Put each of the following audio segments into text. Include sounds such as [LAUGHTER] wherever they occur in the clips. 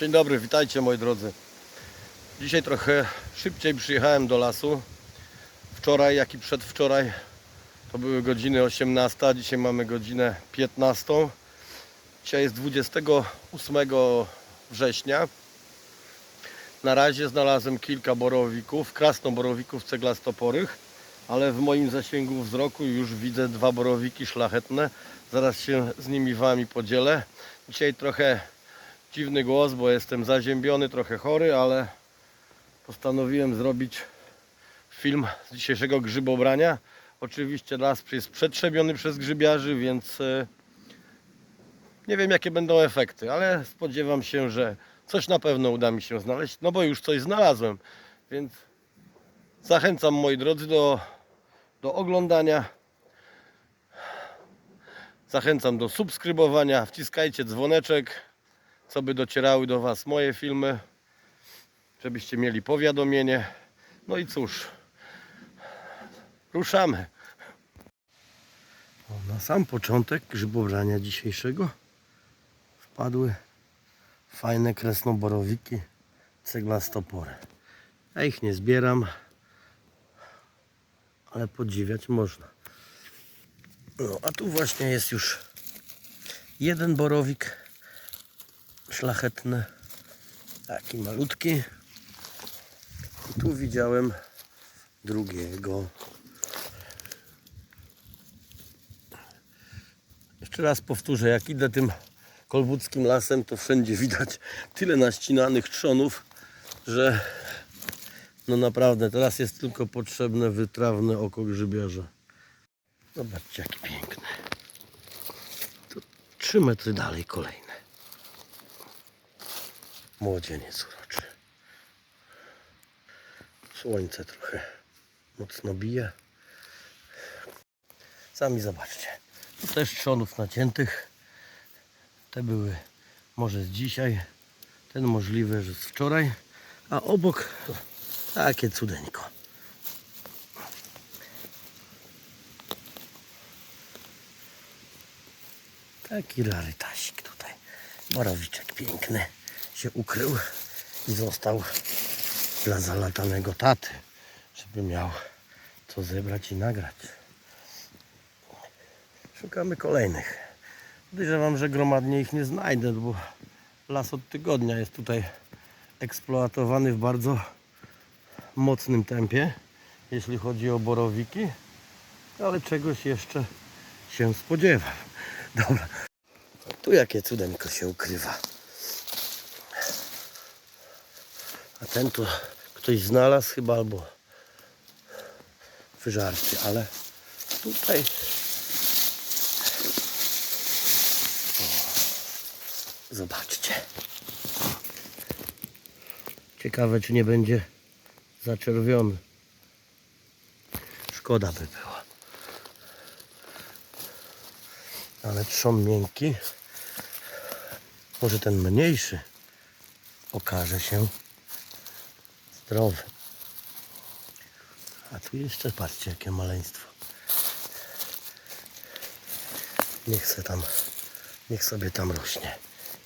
Dzień dobry, witajcie moi drodzy. Dzisiaj trochę szybciej przyjechałem do lasu. Wczoraj, jak i przedwczoraj to były godziny 18, a dzisiaj mamy godzinę 15. Dzisiaj jest 28 września. Na razie znalazłem kilka borowików, krasnoborowików ceglastoporych, ale w moim zasięgu wzroku już widzę dwa borowiki szlachetne. Zaraz się z nimi wami podzielę. Dzisiaj trochę dziwny głos, bo jestem zaziębiony, trochę chory, ale postanowiłem zrobić film z dzisiejszego grzybobrania. Oczywiście las jest przetrzebiony przez grzybiarzy, więc e, nie wiem jakie będą efekty, ale spodziewam się, że coś na pewno uda mi się znaleźć, no bo już coś znalazłem, więc zachęcam moi drodzy do, do oglądania. Zachęcam do subskrybowania, wciskajcie dzwoneczek, co by docierały do Was moje filmy, żebyście mieli powiadomienie. No i cóż, ruszamy. O, na sam początek grzybobrania dzisiejszego wpadły fajne kresnoborowiki ceglastopory. Ja ich nie zbieram, ale podziwiać można. No, a tu właśnie jest już jeden borowik szlachetny, taki malutki. I tu widziałem drugiego. Jeszcze raz powtórzę, jak idę tym kolbuckim lasem, to wszędzie widać tyle naścinanych trzonów, że no naprawdę teraz jest tylko potrzebne wytrawne oko grzybiarza. Zobaczcie jaki piękny. Tu 3 metry dalej kolejny. Młodzieniec uroczy. Słońce trochę mocno bije. Sami zobaczcie. Tu też trzonów naciętych. Te były może z dzisiaj. Ten możliwe, że z wczoraj. A obok takie cudeńko. Taki rarytasik tutaj. Borowiczek piękny się ukrył i został dla zalatanego taty, żeby miał co zebrać i nagrać. Szukamy kolejnych. Podejrzewam, że gromadnie ich nie znajdę, bo las od tygodnia jest tutaj eksploatowany w bardzo mocnym tempie, jeśli chodzi o borowiki, ale czegoś jeszcze się spodziewam. Dobra. Tu jakie cudeńko się ukrywa. A ten tu ktoś znalazł chyba albo wyżarty, ale tutaj o, zobaczcie. Ciekawe czy nie będzie zaczerwiony. Szkoda by było. Ale trzon miękki. Może ten mniejszy okaże się A tu jeszcze patrzcie jakie maleństwo. Niech se tam, niech sobie tam rośnie.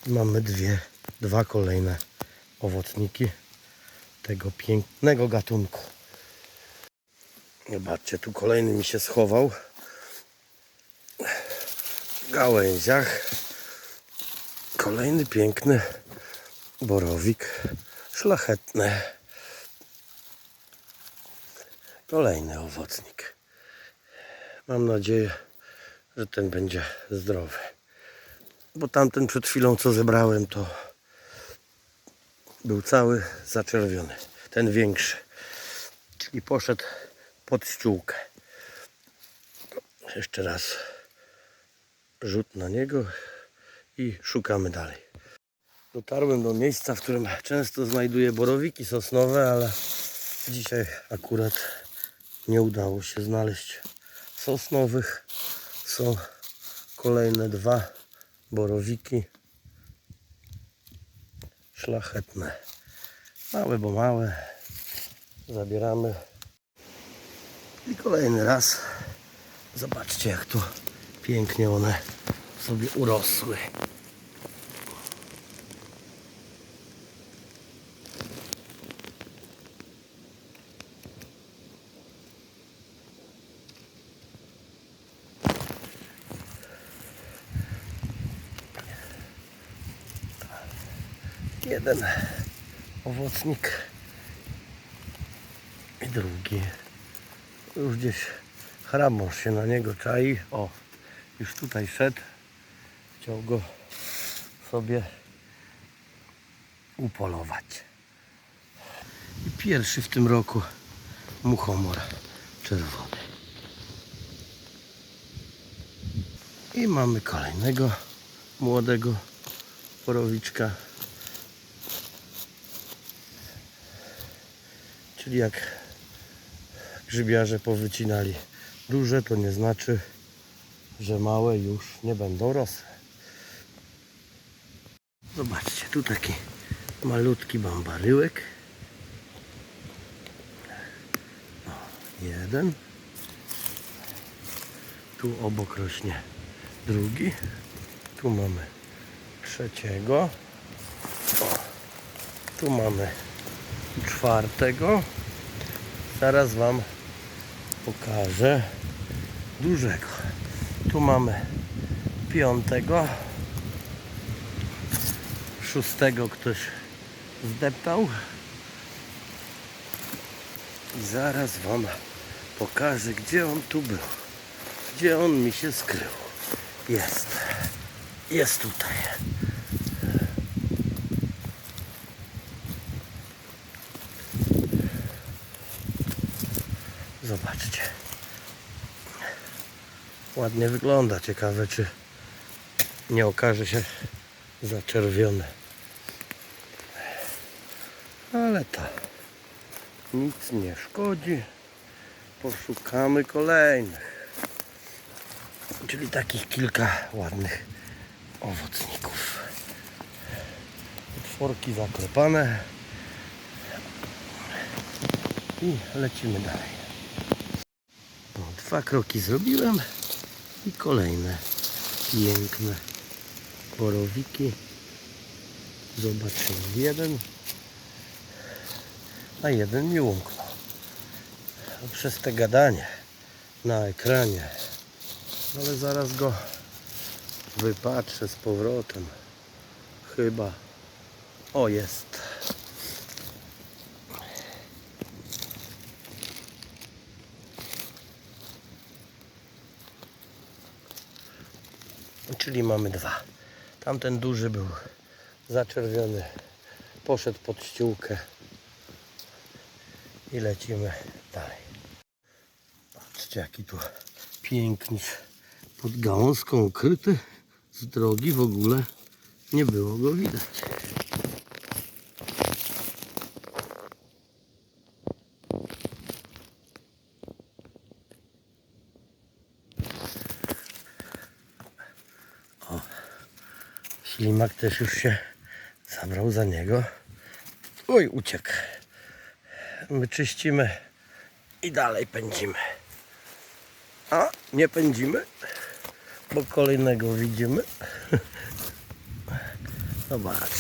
I mamy dwie, dwa kolejne owocniki tego pięknego gatunku. Zobaczcie, tu kolejny mi się schował w gałęziach. Kolejny piękny borowik szlachetny. Kolejny owocnik. Mam nadzieję, że ten będzie zdrowy. Bo tamten przed chwilą co zebrałem to był cały zaczerwiony. Ten większy. Czyli poszedł pod ściółkę. Jeszcze raz rzut na niego i szukamy dalej. Dotarłem do miejsca, w którym często znajduję borowiki sosnowe, ale dzisiaj akurat nie udało się znaleźć sosnowych. Są kolejne dwa borowiki szlachetne. Małe, bo małe. Zabieramy. I kolejny raz. Zobaczcie, jak tu pięknie one sobie urosły. Jeden owocnik i drugi. Już gdzieś hramosz się na niego czai. O, już tutaj szedł. Chciał go sobie upolować. I pierwszy w tym roku muchomor czerwony. I mamy kolejnego młodego borowiczka. Czyli jak grzybiarze powycinali duże, to nie znaczy, że małe już nie będą rosły. Zobaczcie, tu taki malutki bambaryłek. O, jeden. Tu obok rośnie drugi. Tu mamy trzeciego. O, tu mamy czwartego. Zaraz Wam pokażę dużego. Tu mamy piątego. Szóstego ktoś zdeptał. I zaraz Wam pokażę, gdzie on tu był. Gdzie on mi się skrył. Jest. Jest tutaj. Zobaczcie. Ładnie wygląda. Ciekawe, czy nie okaże się zaczerwiony. Ale to nic nie szkodzi. Poszukamy kolejnych. Czyli takich kilka ładnych owocników. Otworki zaklepane. I lecimy dalej. Dwa kroki zrobiłem i kolejne piękne borowiki. Zobaczymy. Jeden, a jeden mi umknął. A Przez te gadanie na ekranie. Ale zaraz go wypatrzę z powrotem. Chyba. O, jest. Czyli mamy dwa. Tamten duży był zaczerwiony. Poszedł pod ściółkę. I lecimy dalej. Patrzcie jaki tu piękny pod gałązką ukryty. Z drogi w ogóle nie było go widać. O, ślimak też już się zabrał za niego. Oj, uciekł. My czyścimy i dalej pędzimy. A, nie pędzimy, bo kolejnego widzimy. [LAUGHS] Zobaczcie,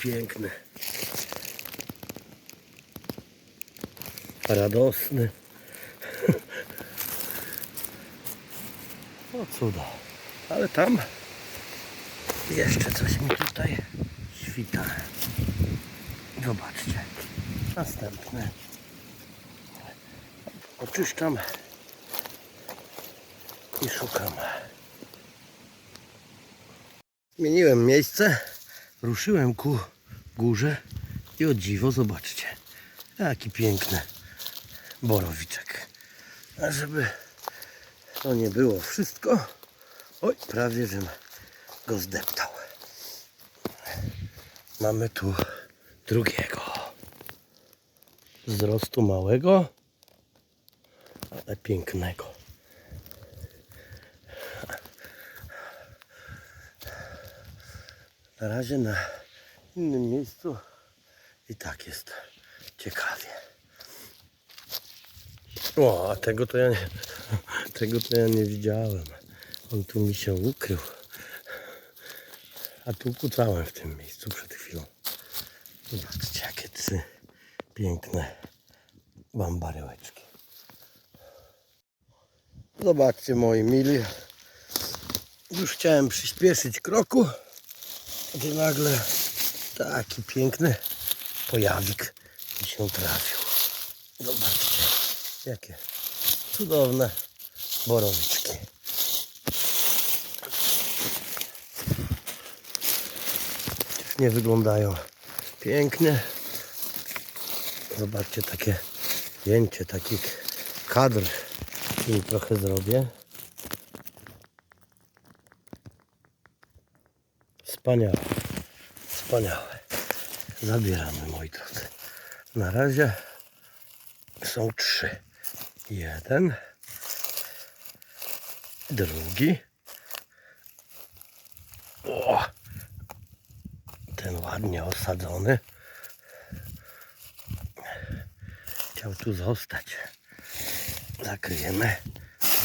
piękny. Radosny. [LAUGHS] O cudo. Ale tam jeszcze coś mi tutaj świta. Zobaczcie. Następne. Oczyszczam i szukam. Zmieniłem miejsce, ruszyłem ku górze i o dziwo zobaczcie, jaki piękny borowiczek. A żeby to nie było wszystko, oj, prawie żem go zdeptał. Mamy tu drugiego. Wzrostu małego, ale pięknego. Na razie na innym miejscu i tak jest ciekawie. O, a tego to ja nie, [LAUGHS] tego to ja nie widziałem. On tu mi się ukrył. A tu kucałem w tym miejscu przed chwilą. Zobaczcie, jakie trzy piękne bambaryłeczki. Zobaczcie moi mili. Już chciałem przyspieszyć kroku, gdy nagle Taki piękny pojawik mi się trafił. Zobaczcie, jakie cudowne borowiczki. Nie wyglądają pięknie. Zobaczcie takie zdjęcie, taki kadr im trochę zrobię. Wspaniałe, wspaniałe. Zabieramy moi drodzy. Na razie są trzy. Jeden, drugi. O, ten ładnie osadzony. Chciał tu zostać. Zakryjemy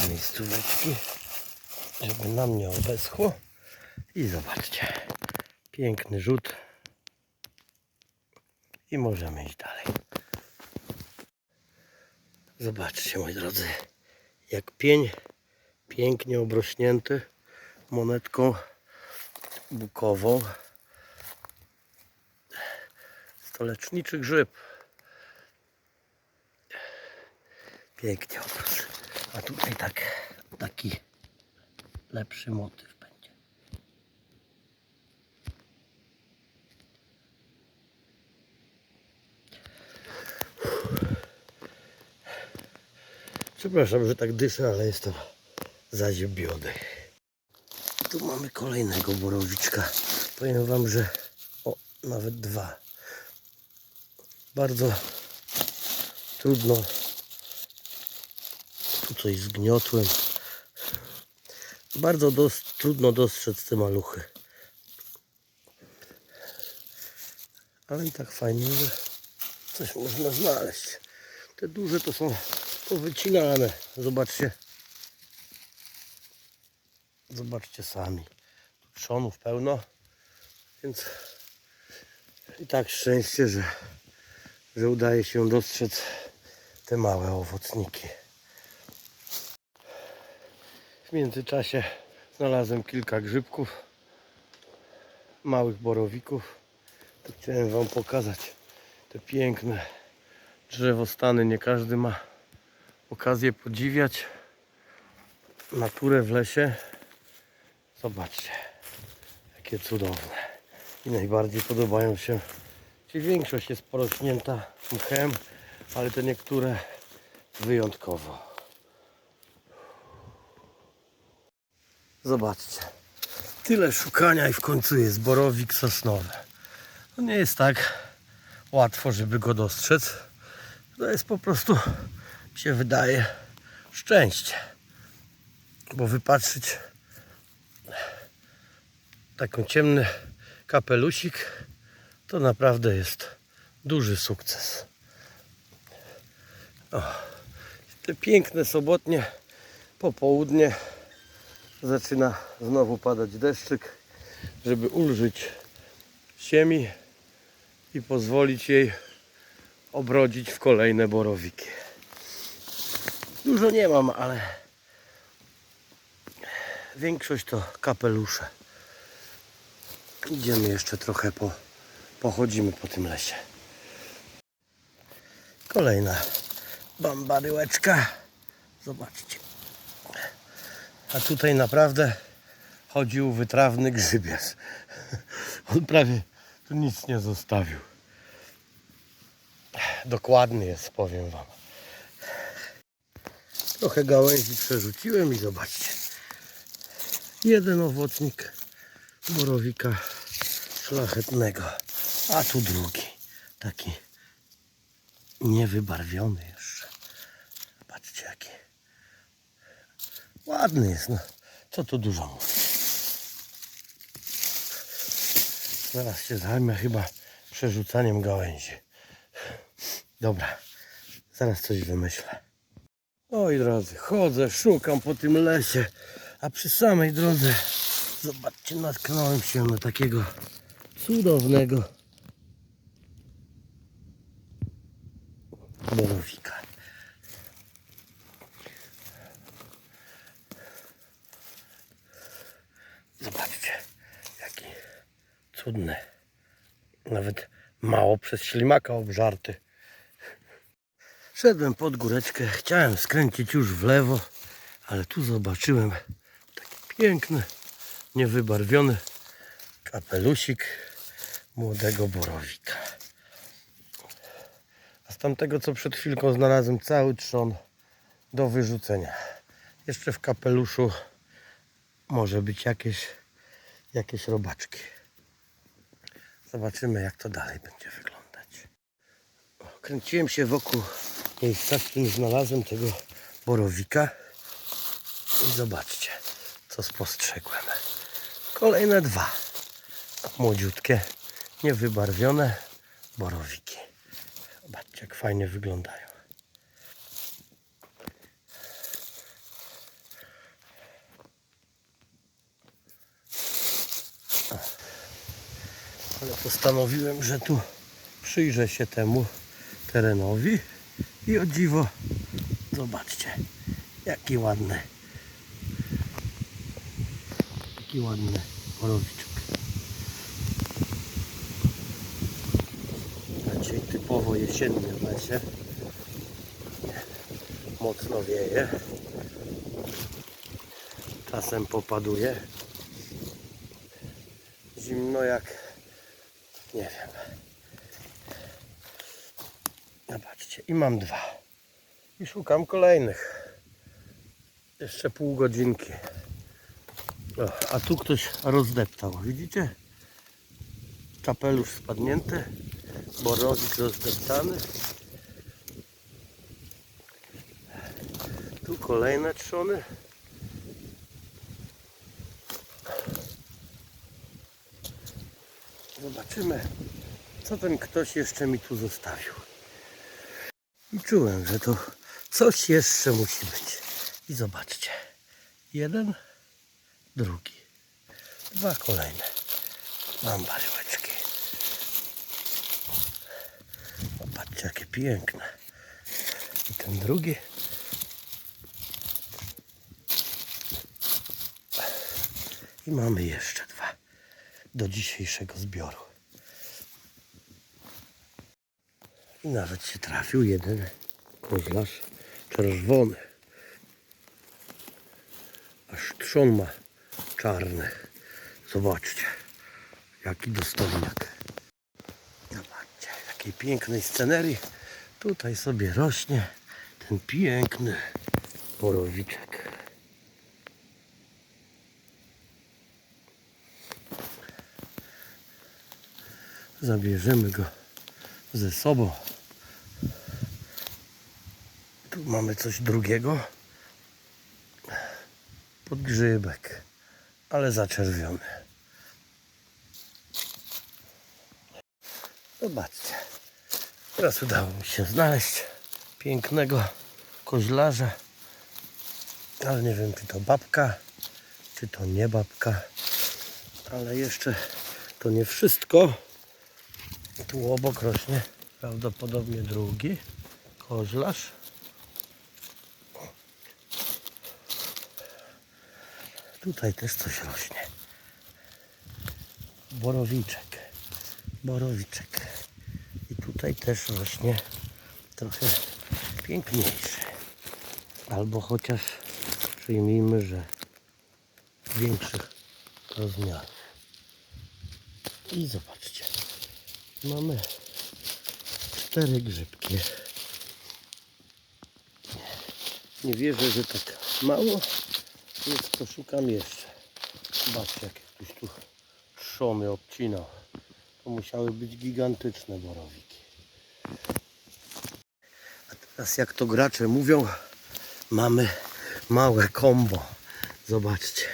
miejscóweczki, żeby nam nie obeschło. I zobaczcie, piękny rzut. I możemy iść dalej. Zobaczcie moi drodzy, jak pień pięknie obrośnięty monetką bukową. Stoleczniczy grzyb. Pięknie obrósł. A tutaj tak, taki lepszy motyw będzie. Przepraszam, że tak dyszę, ale jestem zaziębiony. Tu mamy kolejnego borowiczka. Powiem Wam, że o, nawet dwa. Bardzo trudno. Tu coś zgniotłem. Bardzo dos trudno dostrzec te maluchy. Ale i tak fajnie, że coś można znaleźć. Te duże to są powycinane. Zobaczcie. Zobaczcie sami. Trzonów pełno. Więc i tak szczęście, że, że udaje się dostrzec te małe owocniki. W międzyczasie znalazłem kilka grzybków, małych borowików. To chciałem Wam pokazać te piękne drzewostany. Nie każdy ma okazję podziwiać naturę w lesie. Zobaczcie, jakie cudowne. I najbardziej podobają się, czy większość jest porośnięta mchem, ale te niektóre wyjątkowo. Zobaczcie. Tyle szukania i w końcu jest borowik sosnowy. To nie jest tak łatwo, żeby go dostrzec. To jest po prostu, mi się wydaje, szczęście. Bo wypatrzyć taką ciemny kapelusik to naprawdę jest duży sukces. O, te piękne sobotnie popołudnie zaczyna znowu padać deszczyk, żeby ulżyć ziemi i pozwolić jej obrodzić w kolejne borowiki. Dużo nie mam, ale większość to kapelusze. Idziemy jeszcze trochę po, pochodzimy po tym lesie. Kolejna bambaryłeczka. Zobaczcie. A tutaj naprawdę chodził wytrawny grzybiarz. On prawie tu nic nie zostawił. Dokładny jest, powiem Wam. Trochę gałęzi przerzuciłem i zobaczcie. Jeden owocnik borowika szlachetnego, a tu drugi. Taki niewybarwiony jeszcze. Patrzcie jaki. Ładny jest, no. Co tu dużo mówić. Zaraz się zajmę chyba przerzucaniem gałęzi. Dobra, zaraz coś wymyślę. Oj drodzy, chodzę, szukam po tym lesie, a przy samej drodze, zobaczcie, natknąłem się na takiego cudownego borowika. Zobaczcie, jaki cudny Nawet mało przez ślimaka obżarty. Szedłem pod góreczkę, chciałem skręcić już w lewo, ale tu zobaczyłem taki piękny, niewybarwiony kapelusik młodego borowika. Z tamtego, co przed chwilką znalazłem, cały trzon do wyrzucenia. Jeszcze w kapeluszu może być jakieś, jakieś robaczki. Zobaczymy, jak to dalej będzie wyglądać. Kręciłem się wokół miejsca, w którym znalazłem tego borowika. I zobaczcie, co spostrzegłem. Kolejne dwa młodziutkie, niewybarwione borowiki. Zobaczcie, jak fajnie wyglądają. Ale postanowiłem, że tu przyjrzę się temu terenowi i o dziwo, zobaczcie, jaki ładny, jaki ładny borowiczek. A Typowo jesienny w lesie. Mocno wieje. Czasem popaduje. Zimno jak nie wiem. Zobaczcie, i mam dwa. I szukam kolejnych. Jeszcze pół godzinki. O, a tu ktoś rozdeptał, widzicie? Kapelusz spadnięty, borowik rozdeptany. Tu kolejne trzony. Zobaczymy, co ten ktoś jeszcze mi tu zostawił. I czułem, że to coś jeszcze musi być. I zobaczcie. Jeden, drugi. Dwa kolejne. Mam baryłeczki. Zobaczcie, jakie piękne. I ten drugi. I mamy jeszcze dwa do dzisiejszego zbioru. I nawet się trafił jeden kozlarz czerwony. Aż trzon ma czarny. Zobaczcie, jaki dostojniak. Zobaczcie, jakiej pięknej scenerii tutaj sobie rośnie ten piękny borowiczek. Zabierzemy go ze sobą. Tu mamy coś drugiego. Podgrzybek, ale zaczerwiony. Zobaczcie. Teraz udało mi się znaleźć pięknego koźlarza. Ale nie wiem, czy to babka, czy to nie babka. Ale jeszcze to nie wszystko. Tu obok rośnie prawdopodobnie drugi koźlarz. Tutaj też coś rośnie. Borowiczek. Borowiczek. Tutaj też rośnie trochę piękniejszy. Albo chociaż przyjmijmy, że większych rozmiarów. I zobaczcie. Mamy cztery grzybki. Nie wierzę, że tak mało. Więc to szukam jeszcze. Zobaczcie, jak ktoś tu szomy obcinał. To musiały być gigantyczne borowiki. A teraz jak to gracze mówią, mamy małe kombo. Zobaczcie.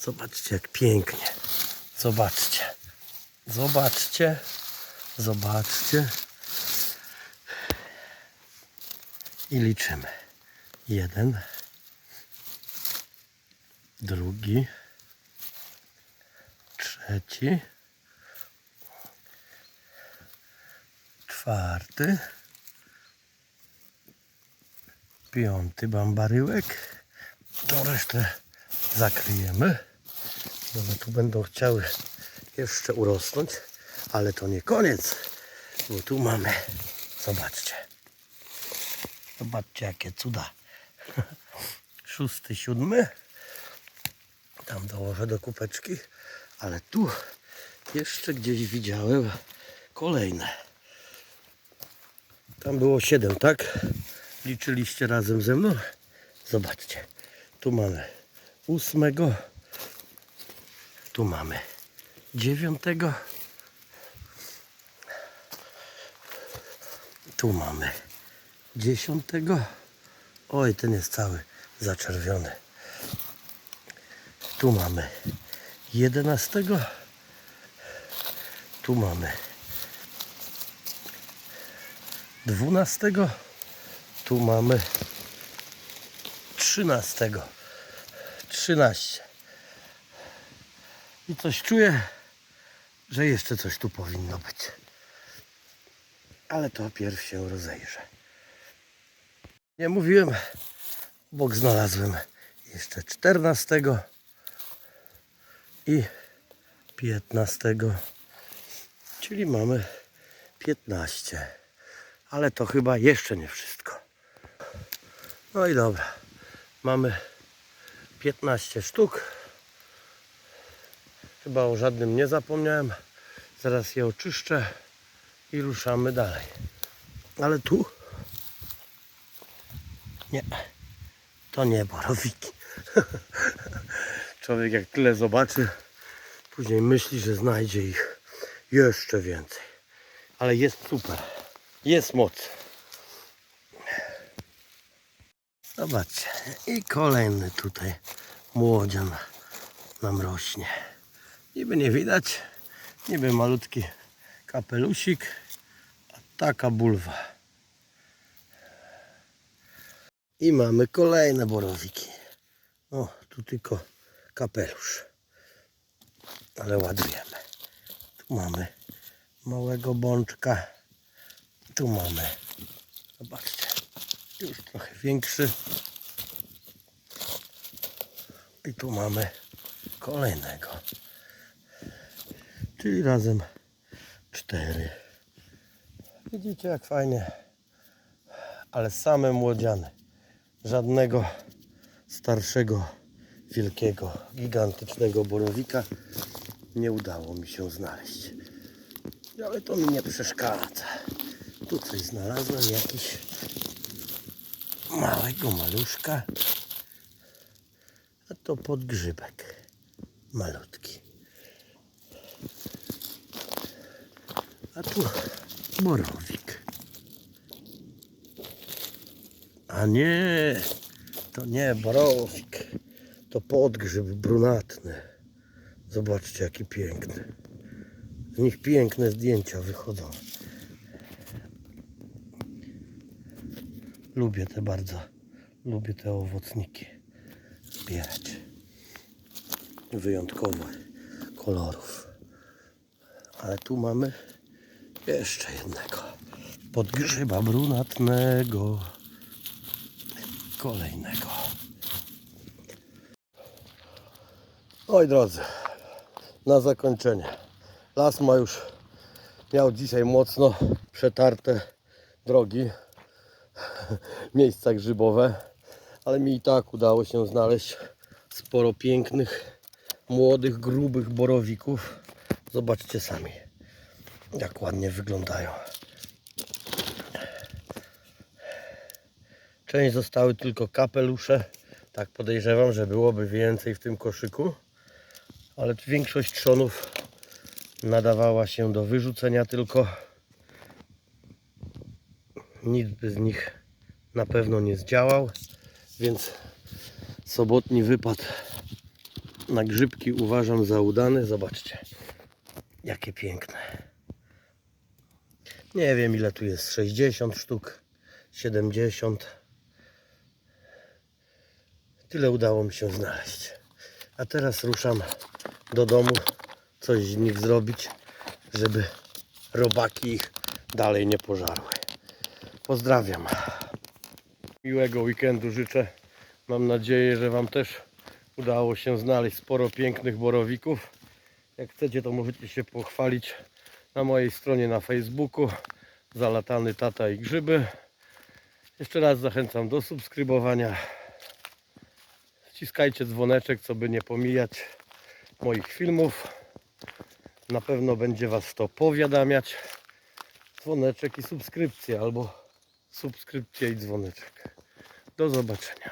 Zobaczcie jak pięknie. Zobaczcie. Zobaczcie. Zobaczcie. I liczymy. Jeden. Drugi. Trzeci. Czwarty. Piąty bambaryłek. Tą resztę zakryjemy. One tu będą chciały jeszcze urosnąć, ale to nie koniec, bo tu mamy, zobaczcie, zobaczcie jakie cuda. [LAUGHS] Szósty, siódmy, tam dołożę do kupeczki, ale tu jeszcze gdzieś widziałem kolejne. Tam było siedem, tak? Liczyliście razem ze mną? Zobaczcie. Tu mamy ósmego. Tu mamy dziewiątego. Tu mamy dziesiątego. Oj, ten jest cały zaczerwiony. Tu mamy jedenastego. Tu mamy dwunastego. Tu mamy trzynastego. Trzynaście. I coś czuję, że jeszcze coś tu powinno być. Ale to pierw się rozejrzę. Nie mówiłem, bok znalazłem jeszcze czternastego i piętnastego. Czyli mamy 15. Ale to chyba jeszcze nie wszystko. No i dobra. Mamy 15 sztuk. Chyba o żadnym nie zapomniałem. Zaraz je oczyszczę i ruszamy dalej. Ale tu nie. To nie borowiki. [LAUGHS] Człowiek jak tyle zobaczy, później myśli, że znajdzie ich jeszcze więcej. Ale jest super. Jest moc. Zobaczcie. I kolejny tutaj młodzian nam rośnie. Niby nie widać. Niby malutki kapelusik. A taka bulwa. I mamy kolejne borowiki. O, tu tylko kapelusz. Ale ładujemy. Tu mamy małego bączka. Tu mamy, zobaczcie, już trochę większy. I tu mamy kolejnego. Czyli razem cztery. Widzicie jak fajnie. Ale same młodziane. Żadnego starszego, wielkiego, gigantycznego borowika nie udało mi się znaleźć. Ale to mi nie przeszkadza. Tu coś znalazłem, jakiś małego maluszka. A to podgrzybek. Malutki. A tu borowik. A nie, to nie borowik. To podgrzyb brunatny. Zobaczcie jaki piękny. Z nich piękne zdjęcia wychodzą. Lubię te bardzo. Lubię te owocniki zbierać. Wyjątkowo kolorów. Ale tu mamy jeszcze jednego. Podgrzyba brunatnego. Kolejnego. Oj drodzy, na zakończenie. Las ma już miał dzisiaj mocno przetarte drogi, [LAUGHS] miejsca grzybowe, ale mi i tak udało się znaleźć sporo pięknych, młodych, grubych borowików. Zobaczcie sami, jak ładnie wyglądają. Część zostały tylko kapelusze. Tak podejrzewam, że byłoby więcej w tym koszyku. Ale większość trzonów nadawała się do wyrzucenia tylko. Nic by z nich na pewno nie zdziałał, więc sobotni wypad na grzybki uważam za udany. Zobaczcie, jakie piękne. Nie wiem ile tu jest, 60 sztuk, 70. Tyle udało mi się znaleźć. A teraz ruszam do domu coś z nich zrobić, żeby robaki ich dalej nie pożarły. Pozdrawiam. Miłego weekendu życzę. Mam nadzieję, że Wam też udało się znaleźć sporo pięknych borowików. Jak chcecie, to możecie się pochwalić na mojej stronie na Facebooku. Zalatany tata i grzyby. Jeszcze raz zachęcam do subskrybowania. Wciskajcie dzwoneczek, co by nie pomijać moich filmów. Na pewno będzie Was to powiadamiać. Dzwoneczek i subskrypcja, albo subskrypcję i dzwoneczek. Do zobaczenia.